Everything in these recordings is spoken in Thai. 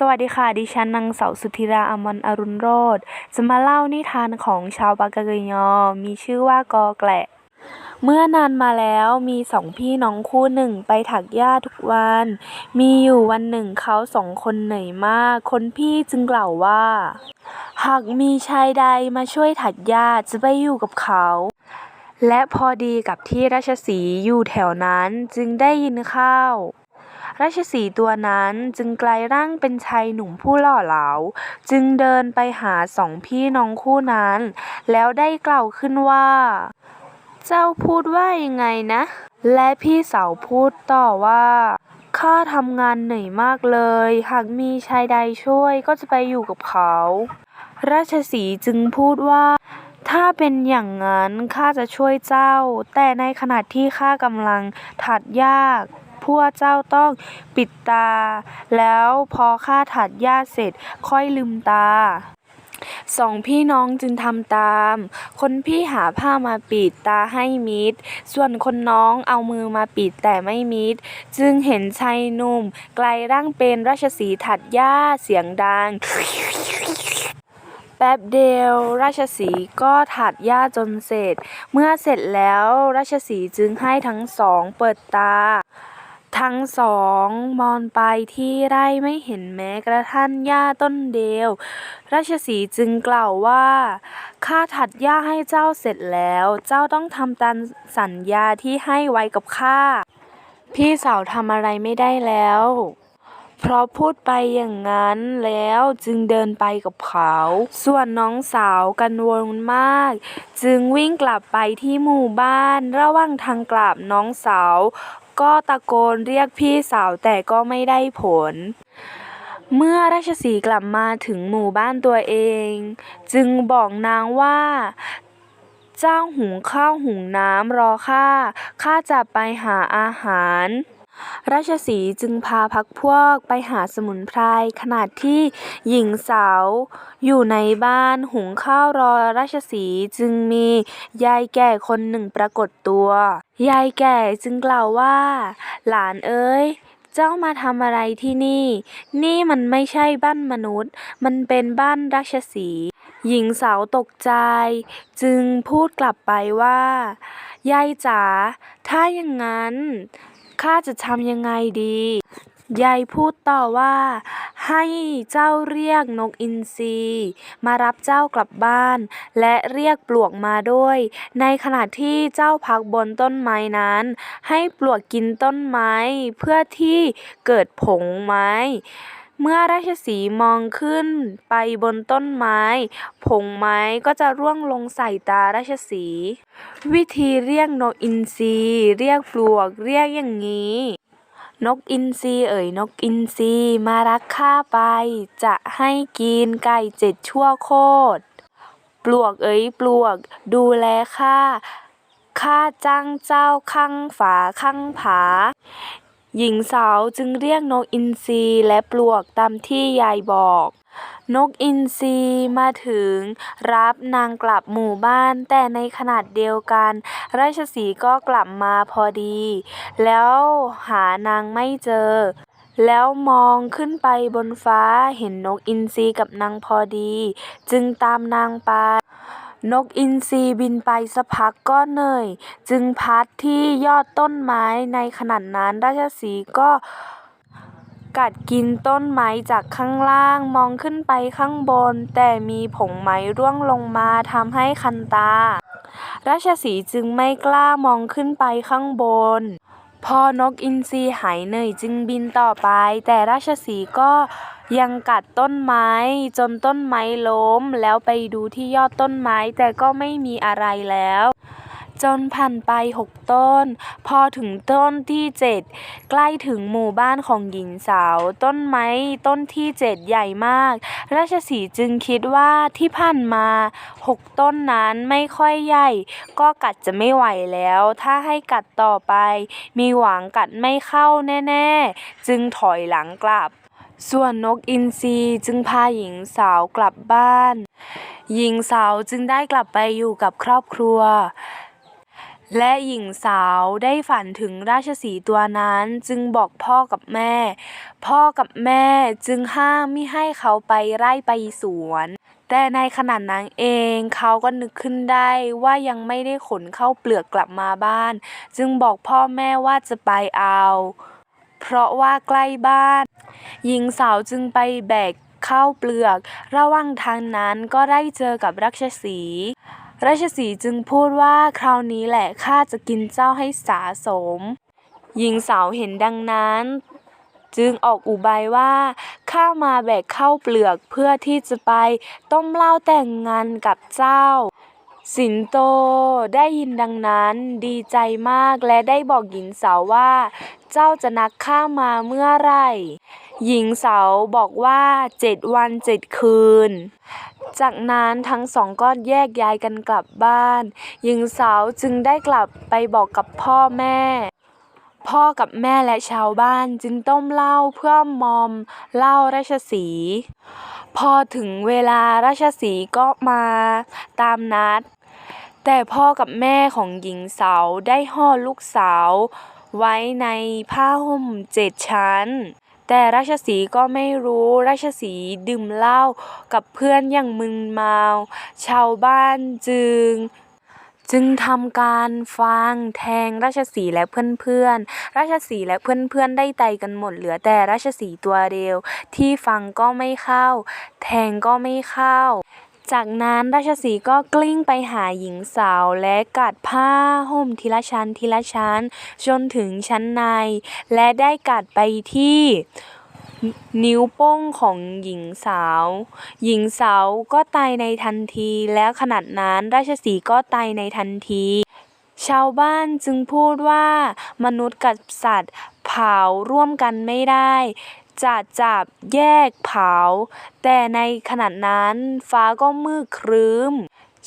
สวัสดีค่ะ ดิฉันนางสาวสุธิราอมรอรุณโรจน์จะมาเล่านิทานของชาวปากกเกยอ มีชื่อว่ากอแกละเมื่อนานมาแล้วมีสองพี่น้องคู่หนึ่งไปถักหญ้าทุกวัน มีอยู่วันหนึ่งเขาสองคนเหนื่อยมาก คนพี่จึงกล่าวว่า หากมีชายใดมาช่วยถัดหญ้าจะไปอยู่กับเขา และพอดีกับที่ราชสีอยู่แถวนั้นจึงได้ยินข้าว ราชสีห์ตัวนั้นจึงกลายร่างเป็นชายหนุ่มผู้หล่อเหลา จึงเดินไปหาสองพี่น้องคู่นั้น แล้วได้กล่าวขึ้นว่า เจ้าพูดว่ายังไงนะ และพี่สาวพูดต่อว่าข้าทำงานเหนื่อยมากเลย หากมีชายใดช่วยก็จะไปอยู่กับเขา ราชสีจึงพูดว่า ถ้าเป็นอย่างนั้นข้าจะช่วยเจ้า แต่ในขณะที่ข้ากำลังถัดหญ้า พวกเจ้าต้องปิดตา แล้วพอข้าถัดหญ้าเสร็จค่อยลืมตาสองพี่น้องจึงทำตาม คนพี่หาผ้ามาปิดตาให้มิด ส่วนคนน้องเอามือมาปิดแต่ไม่มิด จึงเห็นชายหนุ่มไกลร่างเป็นราชสีถัดหญ้าเสียงดัง แป๊บเดียวราชสีก็ถัดหญ้าจนเสร็จ เมื่อเสร็จแล้วราชสีจึงให้ทั้งสองเปิดตา ทั้งสองมองไปที่ไร่ไม่เห็นแม้กระทั่งหญ้าต้นเดียว ราชสีจึงกล่าวว่า ข้าถัดหญ้าให้เจ้าเสร็จแล้ว เจ้าต้องทำตามสัญญาที่ให้ไว้กับข้า พี่สาวทำอะไรไม่ได้แล้ว เพราะพูดไปอย่างนั้นแล้วจึงเดินไปกับเขา ส่วนน้องสาวกันวลมาก จึงวิ่งกลับไปที่หมู่บ้านระหว่างทางกลับน้องสาว ก็ตะโกนเรียกพี่สาวแต่ก็ไม่ได้ผลเมื่อราชสีกลับมาถึงหมู่บ้านตัวเอง จึงบอกนางว่า เจ้าหุงข้าวหุงน้ำรอข้าข้าจะไปหาอาหาร ราชสีห์จึงพาพักพวกไปหาสมุนไพร ขณะที่หญิงสาวอยู่ในบ้านหุงข้าวรอราชสีห์จึงมียายแก่คนหนึ่งปรากฏตัว ยายแก่จึงกล่าวว่า หลานเอ้ยเจ้ามาทำอะไรที่นี่ นี่มันไม่ใช่บ้านมนุษย์ มันเป็นบ้านราชสีห์หญิงสาวตกใจ จึงพูดกลับไปว่า ยายจ๋าถ้าอย่างนั้น ข้าจะทำยังไงดี ยายพูดต่อว่า ให้เจ้าเรียกนกอินทรีมารับเจ้ากลับบ้าน และเรียกปลวกมาด้วย ในขณะที่เจ้าพักบนต้นไม้นั้น ให้ปลวกกินต้นไม้เพื่อที่เกิดผงไม้ เมื่อราชสีห์มองขึ้นไปบนต้นไม้ ผงไม้ก็จะร่วงลงใส่ตาราชสีห์วิธีเรียกนกอินทรีเรียกปลวกเรียกอย่างนี้ นกอินทรีเอ๋ยนกอินทรีมารักข้าไป จะให้กินไก่เจ็ดชั่วโคตรปลวกเอ๋ยปลวก ดูแลข้าข้าจ้างเจ้าข้างฝาข้างผา หญิงสาวจึงเรียกนกอินทรีและปลวกตามที่ยายบอก นกอินทรีมาถึง รับนางกลับหมู่บ้าน แต่ในขณะเดียวกัน ราชสีก็กลับมาพอดี แล้วหานางไม่เจอ แล้วมองขึ้นไปบนฟ้าเห็นนกอินทรีกับนางพอดี จึงตามนางไป นกอินทรีบินไปสักพักก็เหนื่อย จึงพัดที่ยอดต้นไม้ ในขณะนั้นราชสีห์ก็กัดกินต้นไม้จากข้างล่างมองขึ้นไปข้างบน แต่มีผงไม้ร่วงลงมาทำให้คันตา ราชสีห์จึงไม่กล้ามองขึ้นไปข้างบน พอนกอินทรีหายเหนื่อยจึงบินต่อไป แต่ราชสีก็ยังกัดต้นไม้จนต้นไม้ล้ม แล้วไปดูที่ยอดต้นไม้แต่ก็ไม่มีอะไรแล้ว จนผ่านไปหกต้น พอถึงต้นที่เจ็ดใกล้ถึงหมู่บ้านของหญิงสาว ต้นไม้ต้นที่เจ็ดใหญ่มาก ราชสีจึงคิดว่าที่ผ่านมาหกต้นนั้นไม่ค่อยใหญ่ ก็กัดจะไม่ไหวแล้ว ถ้าให้กัดต่อไป มีหวังกัดไม่เข้าแน่ๆ จึงถอยหลังกลับส่วนนกอินทรีจึงพาหญิงสาวกลับบ้าน หญิงสาวจึงได้กลับไปอยู่กับครอบครัว และหญิงสาวได้ฝันถึงราชสีตัวนั้นจึงบอกพ่อกับแม่ พ่อกับแม่จึงห้ามไม่ให้เขาไปไร่ไปสวน แต่ในขณะนั้นเองเขาก็นึกขึ้นได้ว่ายังไม่ได้ขนข้าวเปลือกกลับมาบ้าน จึงบอกพ่อแม่ว่าจะไปเอา เพราะว่าใกล้บ้าน หญิงสาวจึงไปแบกข้าวเปลือก ระหว่างทางนั้นก็ได้เจอกับราชสี ราชสีจึงพูดว่าคราวนี้แหละข้าจะกินเจ้าให้สาสม หญิงสาวเห็นดังนั้น จึงออกอุบายว่าข้ามาแบกข้าวเปลือกเพื่อที่จะไปต้มเหล้าแต่งงานกับเจ้า สิงโตได้ยินดังนั้นดีใจมากและได้บอกหญิงสาวว่า เจ้าจะนัดข้ามาเมื่อไรหญิงสาวบอกว่าเจ็ดวันเจ็ดคืน จากนั้นทั้งสองก็แยกย้ายกันกลับบ้าน หญิงสาวจึงได้กลับไปบอกกับพ่อแม่ พ่อกับแม่และชาวบ้านจึงต้มเหล้าเพื่อมอมเหล้าราชสี พอถึงเวลาราชสีก็มาตามนัด แต่พ่อกับแม่ของหญิงสาวได้ห่อลูกสาวไว้ในผ้าห่มเจ็ดชั้น แต่ราชสีก็ไม่รู้ราชสีดื่มเหล้ากับเพื่อนอย่างมึนเมา ชาวบ้านจึงจึงทำการฟังแทงราชสีและเพื่อนๆ ราชสีและเพื่อนๆ ได้ไตกันหมดเหลือแต่ราชสีตัวเดียว ที่ฟังก็ไม่เข้า แทงก็ไม่เข้า จากนั้นราชสีก็กลิ้งไปหาหญิงสาวและกัดผ้าห่มทีละชั้นทีละชั้นจนถึงชั้นใน และได้กัดไปที่นิ้วโป้งของหญิงสาว หญิงสาวก็ตายในทันที แล้วขนาดนั้นราชสีก็ตายในทันที ชาวบ้านจึงพูดว่า มนุษย์กับสัตว์เผาร่วมกันไม่ได้ จะจับแยกเผา แต่ในขณะนั้นฟ้าก็มืดครึ้ม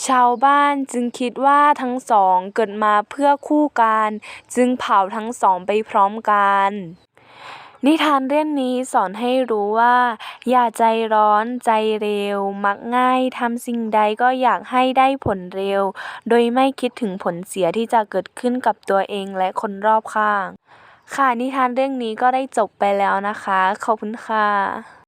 ชาวบ้านจึงคิดว่าทั้งสองเกิดมาเพื่อคู่กัน จึงเผาทั้งสองไปพร้อมกัน นิทานเรื่องนี้สอนให้รู้ว่า อย่าใจร้อนใจเร็ว มักง่ายทำสิ่งใดก็อยากให้ได้ผลเร็ว โดยไม่คิดถึงผลเสียที่จะเกิดขึ้นกับตัวเองและคนรอบข้าง ค่ะนิทานเรื่องนี้ก็ได้จบไปแล้วนะคะ ขอบคุณค่ะ